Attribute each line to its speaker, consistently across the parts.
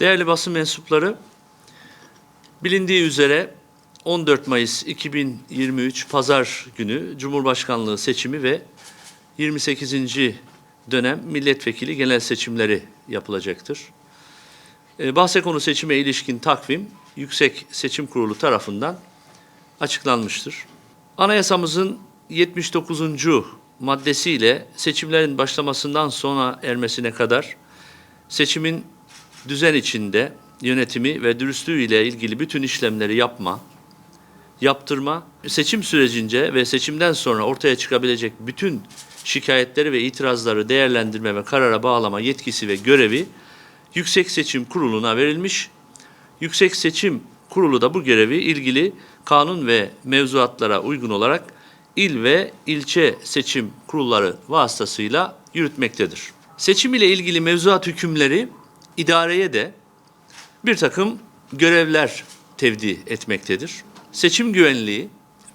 Speaker 1: Değerli basın mensupları, bilindiği üzere 14 Mayıs 2023 Pazar günü Cumhurbaşkanlığı seçimi ve 28. dönem milletvekili genel seçimleri yapılacaktır. Ee, Bahse konu seçime ilişkin takvim Yüksek Seçim Kurulu tarafından açıklanmıştır. Anayasamızın 79. maddesiyle seçimlerin başlamasından sonra ermesine kadar seçimin düzen içinde yönetimi ve dürüstlüğü ile ilgili bütün işlemleri yapma, yaptırma, seçim sürecince ve seçimden sonra ortaya çıkabilecek bütün şikayetleri ve itirazları değerlendirme ve karara bağlama yetkisi ve görevi Yüksek Seçim Kurulu'na verilmiş. Yüksek Seçim Kurulu da bu görevi ilgili kanun ve mevzuatlara uygun olarak il ve ilçe seçim kurulları vasıtasıyla yürütmektedir. Seçim ile ilgili mevzuat hükümleri idareye de bir takım görevler tevdi etmektedir. Seçim güvenliği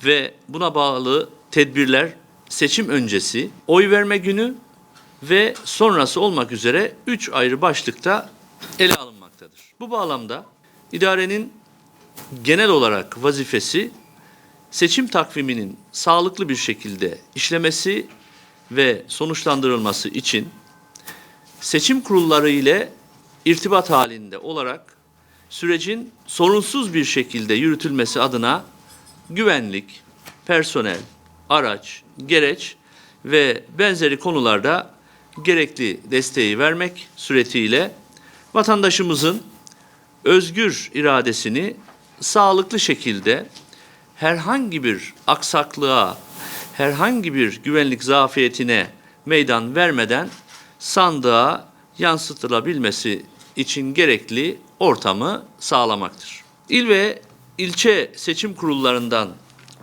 Speaker 1: ve buna bağlı tedbirler seçim öncesi, oy verme günü ve sonrası olmak üzere üç ayrı başlıkta ele alınmaktadır. Bu bağlamda idarenin genel olarak vazifesi seçim takviminin sağlıklı bir şekilde işlemesi ve sonuçlandırılması için seçim kurulları ile irtibat halinde olarak sürecin sorunsuz bir şekilde yürütülmesi adına güvenlik, personel, araç, gereç ve benzeri konularda gerekli desteği vermek suretiyle vatandaşımızın özgür iradesini sağlıklı şekilde herhangi bir aksaklığa, herhangi bir güvenlik zafiyetine meydan vermeden sandığa yansıtılabilmesi için gerekli ortamı sağlamaktır. İl ve ilçe seçim kurullarından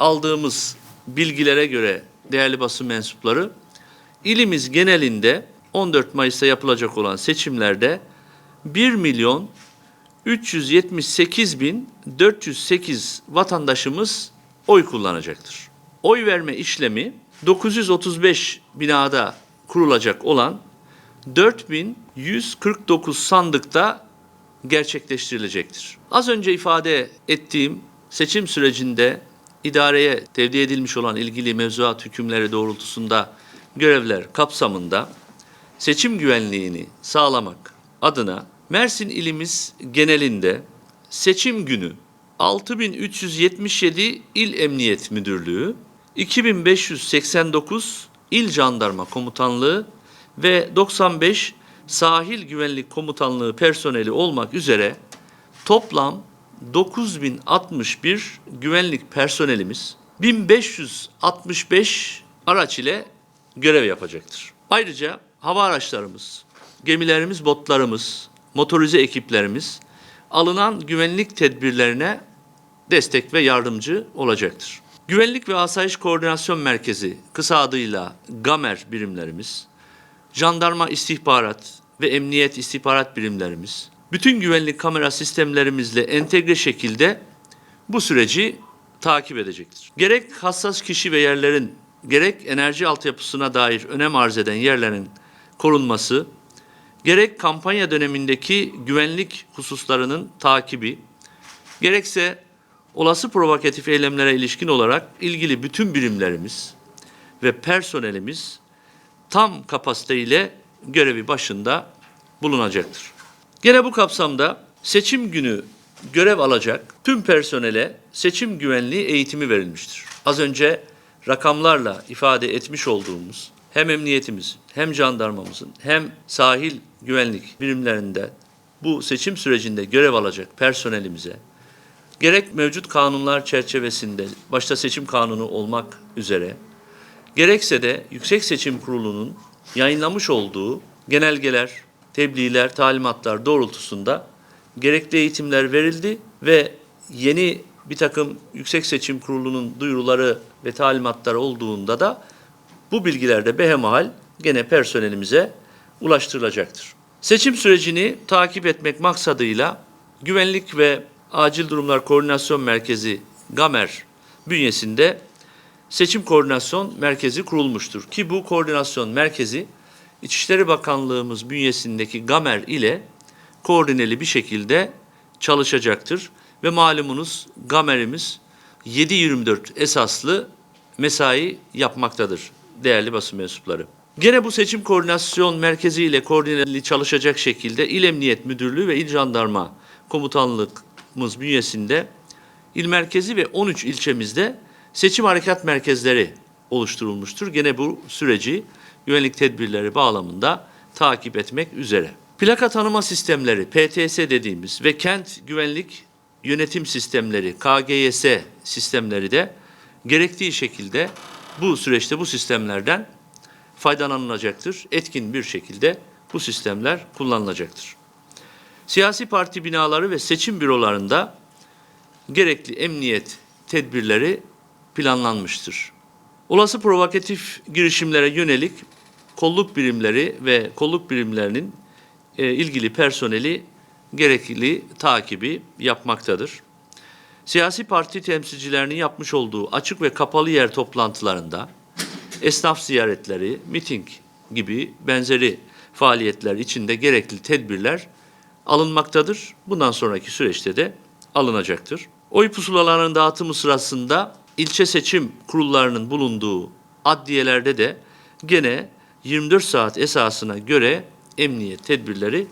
Speaker 1: aldığımız bilgilere göre değerli basın mensupları ilimiz genelinde 14 Mayıs'ta yapılacak olan seçimlerde 1 milyon 378 bin 408 vatandaşımız oy kullanacaktır. Oy verme işlemi 935 binada kurulacak olan 4149 sandıkta gerçekleştirilecektir. Az önce ifade ettiğim seçim sürecinde idareye tevdi edilmiş olan ilgili mevzuat hükümleri doğrultusunda görevler kapsamında seçim güvenliğini sağlamak adına Mersin ilimiz genelinde seçim günü 6377 İl Emniyet Müdürlüğü, 2589 İl Jandarma Komutanlığı ve 95 Sahil Güvenlik Komutanlığı personeli olmak üzere toplam 9061 güvenlik personelimiz 1565 araç ile görev yapacaktır. Ayrıca hava araçlarımız, gemilerimiz, botlarımız, motorize ekiplerimiz alınan güvenlik tedbirlerine destek ve yardımcı olacaktır. Güvenlik ve Asayiş Koordinasyon Merkezi, kısa adıyla GAMER birimlerimiz, jandarma istihbarat ve emniyet istihbarat birimlerimiz, bütün güvenlik kamera sistemlerimizle entegre şekilde bu süreci takip edecektir. Gerek hassas kişi ve yerlerin, gerek enerji altyapısına dair önem arz eden yerlerin korunması, gerek kampanya dönemindeki güvenlik hususlarının takibi, gerekse olası provokatif eylemlere ilişkin olarak ilgili bütün birimlerimiz ve personelimiz tam kapasiteyle görevi başında bulunacaktır. Gene bu kapsamda seçim günü görev alacak tüm personele seçim güvenliği eğitimi verilmiştir. Az önce rakamlarla ifade etmiş olduğumuz hem emniyetimiz hem jandarmamızın hem sahil güvenlik birimlerinde bu seçim sürecinde görev alacak personelimize gerek mevcut kanunlar çerçevesinde başta seçim kanunu olmak üzere gerekse de Yüksek Seçim Kurulu'nun yayınlamış olduğu genelgeler, tebliğler, talimatlar doğrultusunda gerekli eğitimler verildi ve yeni bir takım Yüksek Seçim Kurulu'nun duyuruları ve talimatları olduğunda da bu bilgiler de behemahal gene personelimize ulaştırılacaktır. Seçim sürecini takip etmek maksadıyla Güvenlik ve Acil Durumlar Koordinasyon Merkezi GAMER bünyesinde Seçim Koordinasyon Merkezi kurulmuştur. Ki bu koordinasyon merkezi İçişleri Bakanlığımız bünyesindeki GAMER ile koordineli bir şekilde çalışacaktır. Ve malumunuz Gamer'imiz 7-24 esaslı mesai yapmaktadır değerli basın mensupları. Gene bu seçim koordinasyon merkezi ile koordineli çalışacak şekilde İl Emniyet Müdürlüğü ve İl Jandarma Komutanlığımız bünyesinde il merkezi ve 13 ilçemizde seçim harekat merkezleri oluşturulmuştur. Gene bu süreci güvenlik tedbirleri bağlamında takip etmek üzere. Plaka tanıma sistemleri, PTS dediğimiz ve kent güvenlik yönetim sistemleri, KGYS sistemleri de gerektiği şekilde bu süreçte bu sistemlerden faydalanılacaktır. Etkin bir şekilde bu sistemler kullanılacaktır. Siyasi parti binaları ve seçim bürolarında gerekli emniyet tedbirleri planlanmıştır. Olası provokatif girişimlere yönelik kolluk birimleri ve kolluk birimlerinin e, ilgili personeli gerekli takibi yapmaktadır. Siyasi parti temsilcilerinin yapmış olduğu açık ve kapalı yer toplantılarında esnaf ziyaretleri, miting gibi benzeri faaliyetler içinde gerekli tedbirler alınmaktadır. Bundan sonraki süreçte de alınacaktır. Oy pusulalarının dağıtımı sırasında ilçe seçim kurullarının bulunduğu adliyelerde de gene 24 saat esasına göre emniyet tedbirleri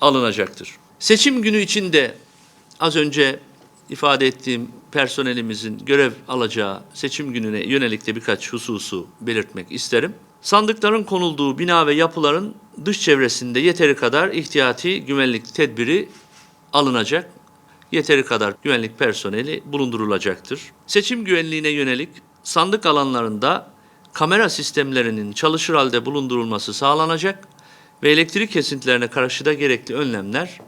Speaker 1: alınacaktır. Seçim günü içinde az önce ifade ettiğim personelimizin görev alacağı seçim gününe yönelik de birkaç hususu belirtmek isterim. Sandıkların konulduğu bina ve yapıların dış çevresinde yeteri kadar ihtiyati güvenlik tedbiri alınacak. Yeteri kadar güvenlik personeli bulundurulacaktır. Seçim güvenliğine yönelik sandık alanlarında kamera sistemlerinin çalışır halde bulundurulması sağlanacak ve elektrik kesintilerine karşı da gerekli önlemler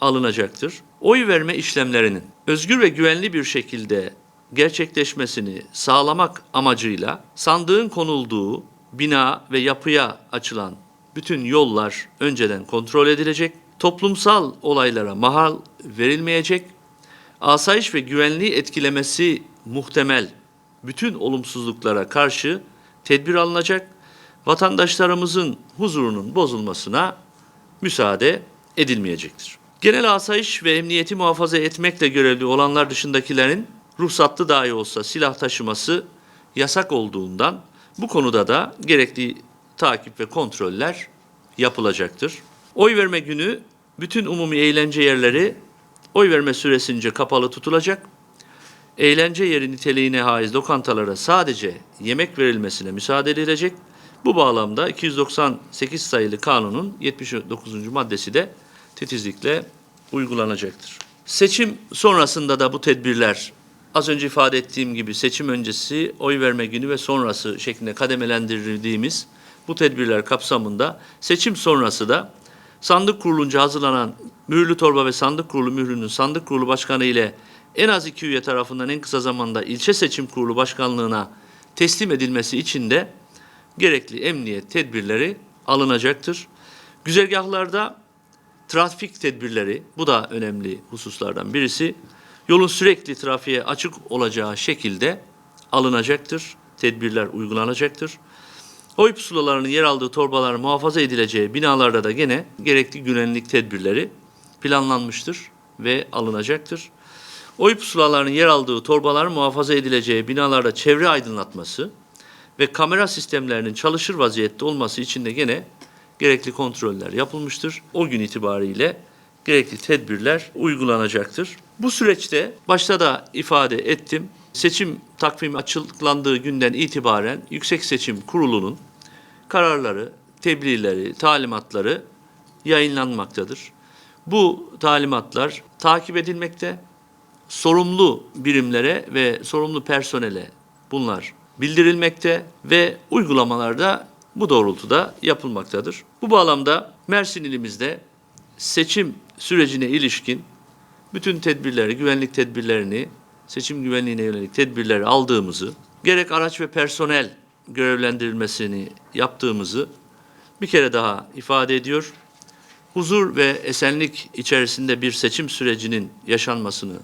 Speaker 1: alınacaktır. Oy verme işlemlerinin özgür ve güvenli bir şekilde gerçekleşmesini sağlamak amacıyla sandığın konulduğu bina ve yapıya açılan bütün yollar önceden kontrol edilecek, toplumsal olaylara mahal verilmeyecek, asayiş ve güvenliği etkilemesi muhtemel bütün olumsuzluklara karşı tedbir alınacak, vatandaşlarımızın huzurunun bozulmasına müsaade edilmeyecektir. Genel asayiş ve emniyeti muhafaza etmekle görevli olanlar dışındakilerin ruhsatlı dahi olsa silah taşıması yasak olduğundan bu konuda da gerekli takip ve kontroller yapılacaktır. Oy verme günü bütün umumi eğlence yerleri oy verme süresince kapalı tutulacak. Eğlence yeri niteliğine haiz lokantalara sadece yemek verilmesine müsaade edilecek. Bu bağlamda 298 sayılı kanunun 79. maddesi de titizlikle uygulanacaktır. Seçim sonrasında da bu tedbirler az önce ifade ettiğim gibi seçim öncesi, oy verme günü ve sonrası şeklinde kademelendirdiğimiz bu tedbirler kapsamında seçim sonrası da sandık kurulunca hazırlanan mühürlü torba ve sandık kurulu mührünün sandık kurulu başkanı ile en az iki üye tarafından en kısa zamanda ilçe seçim kurulu başkanlığına teslim edilmesi için de gerekli emniyet tedbirleri alınacaktır. Güzergahlarda trafik tedbirleri, bu da önemli hususlardan birisi, yolun sürekli trafiğe açık olacağı şekilde alınacaktır, tedbirler uygulanacaktır. Oy pusulalarının yer aldığı torbalar muhafaza edileceği binalarda da gene gerekli güvenlik tedbirleri planlanmıştır ve alınacaktır. Oy pusulalarının yer aldığı torbaların muhafaza edileceği binalarda çevre aydınlatması ve kamera sistemlerinin çalışır vaziyette olması için de gene gerekli kontroller yapılmıştır. O gün itibariyle gerekli tedbirler uygulanacaktır. Bu süreçte başta da ifade ettim. Seçim takvimi açıklandığı günden itibaren Yüksek Seçim Kurulu'nun kararları, tebliğleri, talimatları yayınlanmaktadır. Bu talimatlar takip edilmekte. Sorumlu birimlere ve sorumlu personele bunlar bildirilmekte ve uygulamalarda bu doğrultuda yapılmaktadır. Bu bağlamda Mersin ilimizde seçim sürecine ilişkin bütün tedbirleri, güvenlik tedbirlerini, seçim güvenliğine yönelik tedbirleri aldığımızı, gerek araç ve personel görevlendirilmesini yaptığımızı bir kere daha ifade ediyor. Huzur ve esenlik içerisinde bir seçim sürecinin yaşanmasını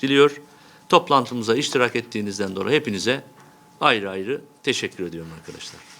Speaker 1: diliyor. Toplantımıza iştirak ettiğinizden dolayı hepinize ayrı ayrı teşekkür ediyorum arkadaşlar.